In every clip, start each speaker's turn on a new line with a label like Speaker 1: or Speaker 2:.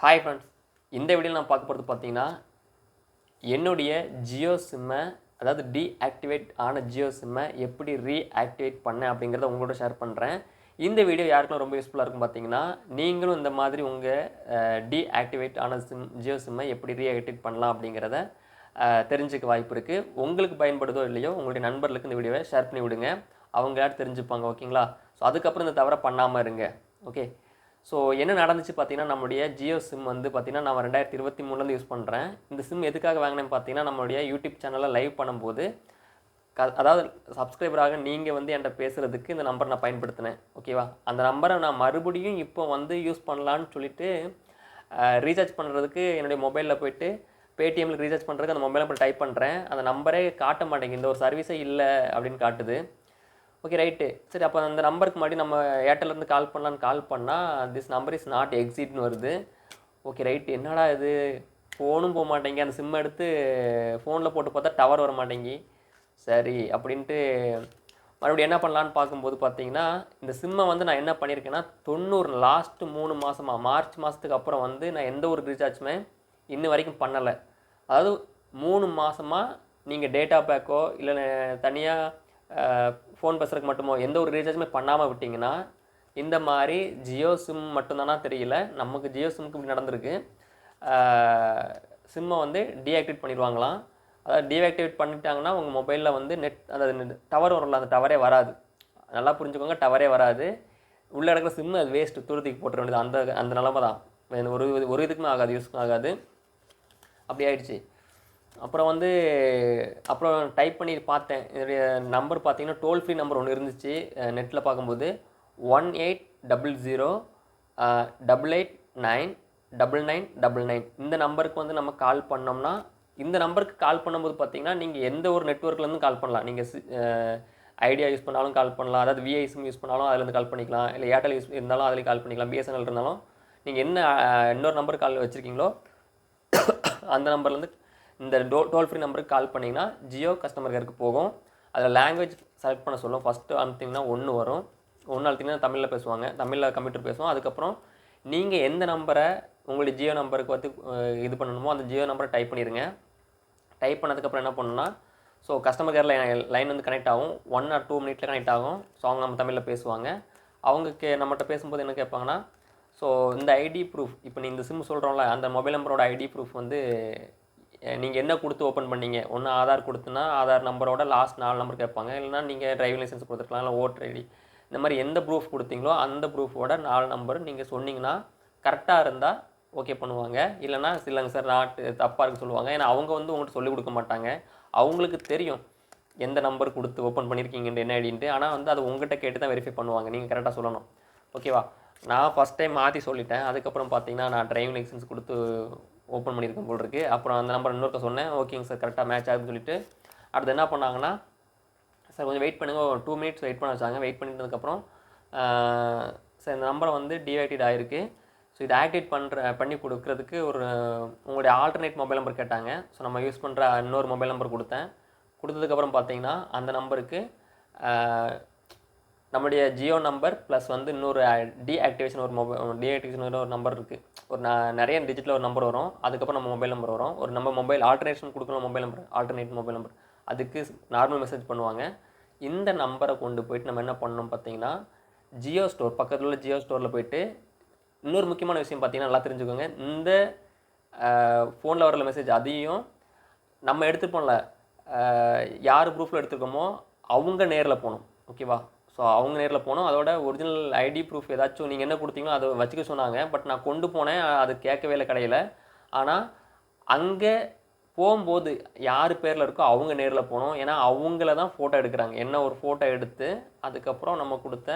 Speaker 1: Hi friends இந்த வீடியோவில் நான் பார்க்க போகிறது பார்த்தீங்கன்னா என்னுடைய ஜியோ சிம்மை அதாவது டீஆக்டிவேட் ஆன ஜியோ சிம்மை எப்படி ரீஆக்டிவேட் பண்ணேன் அப்படிங்கிறத உங்களோட ஷேர் பண்ணுறேன் இந்த வீடியோ யாருக்கும் ரொம்ப யூஸ்ஃபுல்லாக இருக்கும் பார்த்தீங்கன்னா நீங்களும் இந்த மாதிரி உங்கள் டீஆக்டிவேட் ஆன சிம் ஜியோ சிம்மை எப்படி ரீஆக்டிவேட் பண்ணலாம் அப்படிங்கிறத தெரிஞ்சுக்க வாய்ப்பு இருக்குது உங்களுக்கு பயன்படுதோ இல்லையோ உங்களுடைய நண்பர்களுக்கு இந்த வீடியோவை ஷேர் பண்ணி விடுங்க. அவங்க தெரிஞ்சுப்பாங்க ஓகேங்களா ஸோ அதுக்கப்புறம் இந்த தவிர பண்ணாமல் இருங்க ஓகே ஸோ என்ன நடந்துச்சு பார்த்தீங்கன்னா நம்மளுடைய ஜியோ சிம் வந்து பார்த்திங்கன்னா நான் ரெண்டாயிரத்தி இருபத்தி மூணுலேருந்து யூஸ் பண்ணுறேன் இந்த சிம் எதுக்காக வாங்கினேன்னு பார்த்தீங்கன்னா நம்மளுடைய யூடியூப் சேனலில் லைவ் பண்ணும்போது க அதாவது சப்ஸ்கிரைபராக நீங்கள் வந்து என்கிட்ட பேசுகிறதுக்கு இந்த நம்பர் நான் பயன்படுத்தினேன். ஓகேவா அந்த நம்பரை நான் மறுபடியும் இப்போ வந்து யூஸ் பண்ணலான்னு சொல்லிட்டு ரீசார்ஜ் பண்ணுறதுக்கு என்னுடைய மொபைலில் போயிட்டு பேடிஎம்மில் ரீசார்ஜ் பண்ணுறதுக்கு அந்த மொபைலில் போய் டைப் பண்ணுறேன் அந்த நம்பரே காட்ட மாட்டேங்குது. இந்த ஒரு சர்வீஸே இல்லை அப்படின்னு காட்டுது. ஓகே ரைட்டு சரி அப்போ அந்த நம்பருக்கு மறுபடியும் நம்ம ஏர்டெல்லேருந்து கால் பண்ணலான்னு கால் பண்ணால் திஸ் நம்பர் இஸ் நாட் எக்ஸிட்னு வருது. ஓகே ரைட்டு என்னடா இது? ஃபோனும் போக மாட்டேங்கி அந்த சிம்மை எடுத்து ஃபோனில் போட்டு பார்த்தா டவர் வர மாட்டேங்கி. சரி அப்படின்ட்டு மறுபடியும் என்ன பண்ணலான்னு பார்க்கும்போது பார்த்தீங்கன்னா இந்த சிம்மை வந்து நான் என்ன பண்ணியிருக்கேன்னா தொண்ணூறு லாஸ்ட்டு மூணு மாதமாக மார்ச் மாதத்துக்கு அப்புறம் வந்து நான் எந்த ஒரு ரீசார்ஜுமே இன்ன வரைக்கும் பண்ணலை. அதாவது மூணு மாதமாக நீங்கள் டேட்டா பேக்கோ இல்லை தனியாக ஃபோன் பேசுறதுக்கு மட்டுமோ எந்த ஒரு ரீசார்ஜுமே பண்ணாமல் விட்டிங்கன்னா இந்த மாதிரி ஜியோ சிம் மட்டும்தானா தெரியல. நமக்கு ஜியோ சிம்க்கு இப்படி நடந்திருக்கு. சிம்மை வந்து டீஆக்டிவேட் பண்ணிடுவாங்களாம். அதாவது டீஆக்டிவேட் பண்ணிட்டாங்கன்னா உங்கள் மொபைலில் வந்து நெட் அதாவது டவர் வரும்ல அந்த டவரே வராது. நல்லா புரிஞ்சுக்கோங்க டவரே வராது. உள்ளே இருக்கிற சிம்மு அது வேஸ்ட்டு தூரத்துக்கு போட்டுற வேண்டியது. அந்த அந்த நிலமை தான். ஒரு இது- ஒரு இதுக்குமே ஆகாது யூஸ்க்கும் ஆகாது. அப்படி ஆயிடுச்சு. அப்புறம் வந்து அப்புறம் டைப் பண்ணி பார்த்தேன். என்னுடைய நம்பர் பார்த்தீங்கன்னா டோல் ஃப்ரீ நம்பர் ஒன்று இருந்துச்சு நெட்டில் பார்க்கும்போது. One eight double zero double eight nine double nine double nine இந்த நம்பருக்கு வந்து நம்ம கால் பண்ணோம்னா இந்த நம்பருக்கு கால் பண்ணும்போது பார்த்தீங்கன்னா நீங்கள் எந்த ஒரு நெட்ஒர்க்லேருந்து கால் பண்ணலாம். நீங்கள் ஐடியா யூஸ் பண்ணாலும் கால் பண்ணலாம். அதாவது விஐ சிம் யூஸ் பண்ணாலும் அதுலேருந்து கால் பண்ணிக்கலாம். இல்லை ஏர்டெல் யூஸ் இருந்தாலும் அதுலேயும் கால் பண்ணிக்கலாம். பிஎஸ்என்எல் இருந்தாலும் நீங்கள் என்ன இன்னொரு நம்பர் கால் வச்சுருக்கீங்களோ அந்த நம்பர்லேருந்து இந்த டோ டோல் ஃப்ரீ நம்பருக்கு கால் பண்ணிங்கன்னா ஜியோ கஸ்டமர் கேருக்கு போகும். அதில் லாங்குவேஜ் செலக்ட் பண்ண சொல்லும். ஃபஸ்ட்டு அழுத்திங்கன்னா ஒன்று வரும். ஒன்று அழுத்திங்கன்னா தமிழில் பேசுவாங்க. தமிழில் கம்ப்யூட்டர் பேசுவோம். அதுக்கப்புறம் நீங்கள் எந்த நம்பரை உங்களுடைய ஜியோ நம்பருக்கு வந்து இது பண்ணணுமோ அந்த ஜியோ நம்பரை டைப் பண்ணிடுங்க டைப் பண்ணதுக்கப்புறம் என்ன பண்ணணும்னா so customer care line line வந்து கனெக்ட் ஆகும். ஒன் ஆர் டூ மினிட்ல கனெக்ட் ஆகும். ஸோ அவங்க நம்ம தமிழில் பேசுவாங்க. அவங்க கே நம்மகிட்ட பேசும்போது என்ன கேட்பாங்கன்னா ஸோ இந்த ஐடி ப்ரூஃப் இப்போ நீ இந்த சிம் சொல்கிறோம்ல அந்த மொபைல் நம்பரோட ஐடி ப்ரூஃப் வந்து நீங்கள் என்ன கொடுத்து ஓப்பன் பண்ணீங்க? ஒன்று ஆதார் கொடுத்துனா ஆதார் நம்பரோட லாஸ்ட் நாலு நம்பர் கேட்பாங்க. இல்லைனா நீங்கள் டிரைவிங் லைசன்ஸ் கொடுத்துருக்கலாம் இல்லை ஓட்டர் ஐடி இந்த மாதிரி எந்த ப்ரூஃப் கொடுத்தீங்களோ அந்த ப்ரூஃபோட நாலு நம்பர் நீங்கள் சொன்னீங்கன்னா கரெக்டாக இருந்தால் ஓகே பண்ணுவாங்க. இல்லைனா இல்லைங்க சார் நாட்டு தப்பாக இருக்குது சொல்லுவாங்க. ஏன்னா அவங்க வந்து உங்கள்கிட்ட சொல்லிக் கொடுக்க மாட்டாங்க. அவங்களுக்கு தெரியும் எந்த நம்பர் கொடுத்து ஓப்பன் பண்ணியிருக்கீங்கன்ற என்ன ஐடின்ட்டு. ஆனால் வந்து அது உங்கள்கிட்ட கேட்டு தான் வெரிஃபை பண்ணுவாங்க. நீங்கள் கரெக்டாக சொல்லணும். ஓகேவா நான் ஃபஸ்ட் டைம் மாற்றி சொல்லிட்டேன். அதுக்கப்புறம் பார்த்தீங்கன்னா நான் டிரைவிங் லைசன்ஸ் கொடுத்து ஓப்பன் பண்ணியிருக்கேன் போல் இருக்குது அப்புறம் அந்த நம்பர் இன்னொருக்க சொன்னேன். ஓகேங்க சார் கரெக்டாக மேட்ச் ஆகுதுன்னு சொல்லிட்டு. அடுத்து என்ன பண்ணாங்கன்னா சார் கொஞ்சம் வெயிட் பண்ணுங்கள் ஒரு டூ மினிட்ஸ் வெயிட் பண்ண வச்சாங்க. வெயிட் பண்ணிட்டதுக்கப்புறம் சார் இந்த நம்பரை வந்து டிஆக்டிவேட் ஆகிருக்கு ஸோ இதை ஆக்டிவேட் பண்ணுற பண்ணி கொடுக்குறதுக்கு ஒரு உங்களுடைய ஆல்டர்னேட் மொபைல் நம்பர் கேட்டாங்க. ஸோ நம்ம யூஸ் பண்ணுற இன்னொரு மொபைல் நம்பர் கொடுத்தேன். கொடுத்ததுக்கப்புறம் பார்த்தீங்கன்னா அந்த நம்பருக்கு நம்முடைய ஜியோ நம்பர் ப்ளஸ் வந்து இன்னொரு டீஆக்டிவேஷன் ஒரு மொபைல் டீஆக்டிவேஷன் ஒரு நம்பர் இருக்குது ஒரு ந- நிறைய டிஜிட்டில் ஒரு நம்பர் வரும். அதுக்கப்புறம் நம்ம மொபைல் நம்பர் வரும். ஒரு நம்ம மொபைல் ஆல்டர்னேஷன் கொடுக்கணும் mobile number alternate mobile number அதுக்கு நார்மல் மெசேஜ் பண்ணுவாங்க. இந்த நம்பரை கொண்டு போயிட்டு நம்ம என்ன பண்ணணும் பார்த்தீங்கன்னா ஜியோ ஸ்டோர் பக்கத்தில் உள்ள ஜியோ ஸ்டோரில் போயிட்டு இன்னொரு முக்கியமான விஷயம் பார்த்தீங்கன்னா நல்லா தெரிஞ்சுக்கோங்க. இந்த ஃபோனில் வர மெசேஜ் அதையும் நம்ம எடுத்துப்போம்ல. யார் ப்ரூஃபில் எடுத்துருக்கோமோ அவங்க நேரில் போகணும். ஓகேவா ஸோ அவங்க நேரில் போனோம். அதோட ஒரிஜினல் ஐடி ப்ரூஃப் ஏதாச்சும் நீங்கள் என்ன கொடுத்தீங்களோ அதை வச்சுக்க சொன்னாங்க. பட் நான் கொண்டு போனேன். அது கேட்கவே இல்லை கடையில். ஆனால் அங்கே போகும்போது யார் பேரில் இருக்கோ அவங்க நேரில் போனோம். ஏன்னா அவங்கள தான் ஃபோட்டோ எடுக்கிறாங்க. என்ன ஒரு ஃபோட்டோ எடுத்து அதுக்கப்புறம் நம்ம கொடுத்த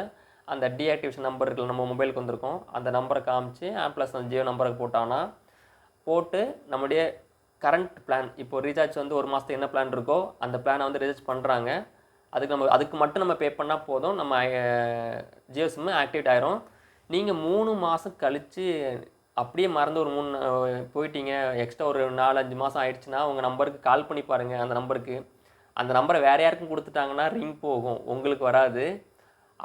Speaker 1: அந்த டீஆக்டிவேஷன் நம்பர் இருக்குல்ல நம்ம மொபைலுக்கு வந்திருக்கோம். அந்த நம்பரை காமிச்சு ப்ளஸ் அந்த ஜியோ நம்பருக்கு போட்டாங்கன்னா போட்டு நம்முடைய கரண்ட் பிளான் இப்போ ரீசார்ஜ் வந்து ஒரு மாதத்துக்கு என்ன பிளான் இருக்கோ அந்த பிளானை வந்து ரீசார்ஜ் பண்ணுறாங்க அதுக்கு நம்ம அதுக்கு மட்டும் நம்ம பே பண்ணால் போதும். நம்ம ஜியோ சிம்மு ஆக்டிவேட் ஆகிரும் நீங்கள் மூணு மாதம் கழித்து அப்படியே மறந்து ஒரு மூணு போயிட்டீங்க. எக்ஸ்ட்ரா ஒரு நாலு அஞ்சு மாதம் ஆயிடுச்சுன்னா உங்கள் நம்பருக்கு கால் பண்ணி பாருங்கள் அந்த நம்பருக்கு அந்த நம்பரை வேறு யாருக்கும் கொடுத்துட்டாங்கன்னா ரிங் போகும். உங்களுக்கு வராது.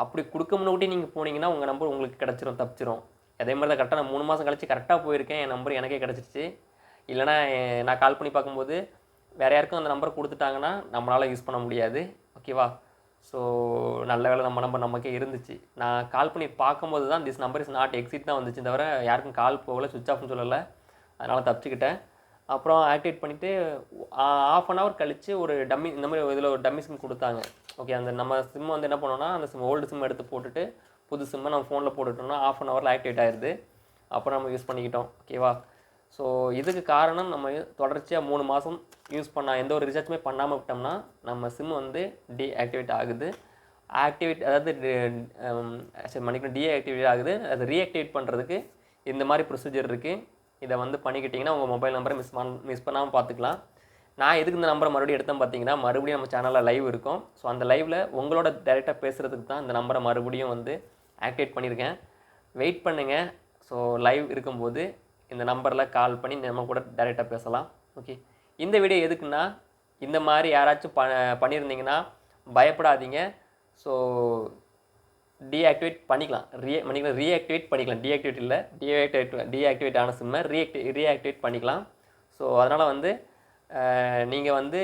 Speaker 1: அப்படி கொடுக்க முன்னாடி நீங்கள் போனீங்கன்னா உங்கள் நம்பர் உங்களுக்கு கிடச்சிரும் தப்பிச்சிரும். அதே மாதிரி தான் கரெக்டாக நான் மூணு மாதம் கழிச்சு கரெக்டாக போயிருக்கேன். என் நம்பர் எனக்கே கிடச்சிருச்சு. இல்லைனா நான் கால் பண்ணி பார்க்கும்போது வேறு யாருக்கும் அந்த நம்பர் கொடுத்துட்டாங்கன்னா நம்மளால் யூஸ் பண்ண முடியாது. ஓகேவா ஸோ நல்ல வேலை நம்ம நம்பர் நமக்கே இருந்துச்சு. நான் கால் பண்ணி பார்க்கும்போது தான் this number is not exist தான் வந்துச்சு தவிர யாருக்கும் கால் போகல சுவிச் ஆஃப்னு சொல்லலை. அதனால் தப்பிச்சுக்கிட்டேன். அப்புறம் ஆக்டிவேட் பண்ணிவிட்டு ஆஃப் அன் ஹவர் கழித்து ஒரு டம்மி இந்த மாதிரி இதில் ஒரு டம்மி சிம் கொடுத்தாங்க. ஓகே அந்த நம்ம சிம் வந்து என்ன பண்ணோம்னா அந்த சிம் ஓல்டு சிம் எடுத்து போட்டுட்டு புது சிம்மை நம்ம ஃபோனில் போட்டுட்டோம்னா ஆஃப் அன் ஹவரில் ஆக்டிவேட் ஆயிடுது அப்புறம் நம்ம யூஸ் பண்ணிக்கிட்டோம். ஓகேவா ஸோ இதுக்கு காரணம் நம்ம தொடர்ச்சியாக மூணு மாதம் யூஸ் பண்ண எந்த ஒரு ரிசார்ஜுமே பண்ணாமல் விட்டோம்னா நம்ம சிம் வந்து டீஆக்டிவேட் ஆகுது. ஆக்டிவேட் அதாவது சரி மன்னிக்கணும் டீஆக்டிவேட் ஆகுது. அதை ரீஆக்டிவேட் பண்ணுறதுக்கு இந்த மாதிரி ப்ரொசீஜர் இருக்குது இதை வந்து பண்ணிக்கிட்டிங்கன்னா உங்கள் மொபைல் நம்பரை மிஸ் பண் மிஸ் பண்ணாமல் பார்த்துக்கலாம் நான் எதுக்கு இந்த நம்பரை மறுபடியும் எடுத்தேன் பார்த்தீங்கன்னா மறுபடியும் நம்ம சேனலில் லைவ் இருக்கும். ஸோ அந்த லைவில் உங்களோட டேரெக்டாக பேசுகிறதுக்கு தான் இந்த நம்பரை மறுபடியும் வந்து ஆக்டிவேட் பண்ணியிருக்கேன். வெயிட் பண்ணுங்கள் ஸோ லைவ் இருக்கும்போது இந்த நம்பரில் கால் பண்ணி நம்ம கூட டேரெக்டாக பேசலாம். ஓகே இந்த வீடியோ எதுக்குன்னா இந்த மாதிரி யாராச்சும் ப பண்ணியிருந்தீங்கன்னா பயப்படாதீங்க. ஸோ டீஆக்டிவேட் பண்ணிக்கலாம். ரீ பண்ணிக்கலாம். ரீஆக்டிவேட் பண்ணிக்கலாம். டீஆக்டிவேட் இல்லை. டீஆக்டிவேட் டீஆக்டிவேட் ஆன சிம்மை ரீஆக்டி ரீஆக்டிவேட் பண்ணிக்கலாம். ஸோ அதனால் வந்து நீங்கள் வந்து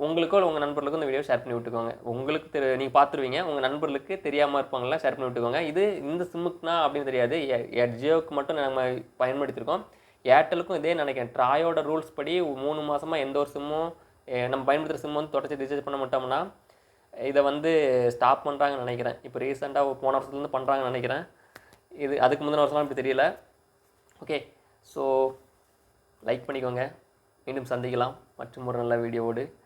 Speaker 1: உங்களுக்கோ இல்லை உங்கள் நண்பர்களுக்கும் இந்த வீடியோ ஷேர் பண்ணி விட்டுக்கோங்க. உங்களுக்கு தெரி நீங்கள் பார்த்துருவீங்க. உங்கள் நண்பர்களுக்கு தெரியாமல் இருப்பாங்களா ஷேர் பண்ணி விட்டுக்கோங்க. இது இந்த சிம்முக்குனா அப்படின்னு தெரியாது. ஏ- ஜியோவுக்கு மட்டும் நம்ம பயன்படுத்தியிருக்கோம் ஏர்டெலுக்கும் இதே நினைக்கிறேன். ட்ராயோட ரூல்ஸ் படி மூணு மாதமாக எந்த ஒரு சிம்மும் நம்ம பயன்படுத்துகிற சிம் வந்து தொடர்ச்சி ரீசார்ஜ் பண்ண மாட்டோம்னா இதை வந்து ஸ்டாப் பண்ணுறாங்கன்னு நினைக்கிறேன். இப்போ ரீசெண்டாக போன வருஷத்துலேருந்து பண்ணுறாங்கன்னு நினைக்கிறேன். இது அதுக்கு முந்தின வருஷம்லாம் இப்படி தெரியல. ஓகே ஸோ லைக் பண்ணிக்கோங்க. மீண்டும் சந்திக்கலாம். மற்றும் ஒரு நல்ல வீடியோவோடு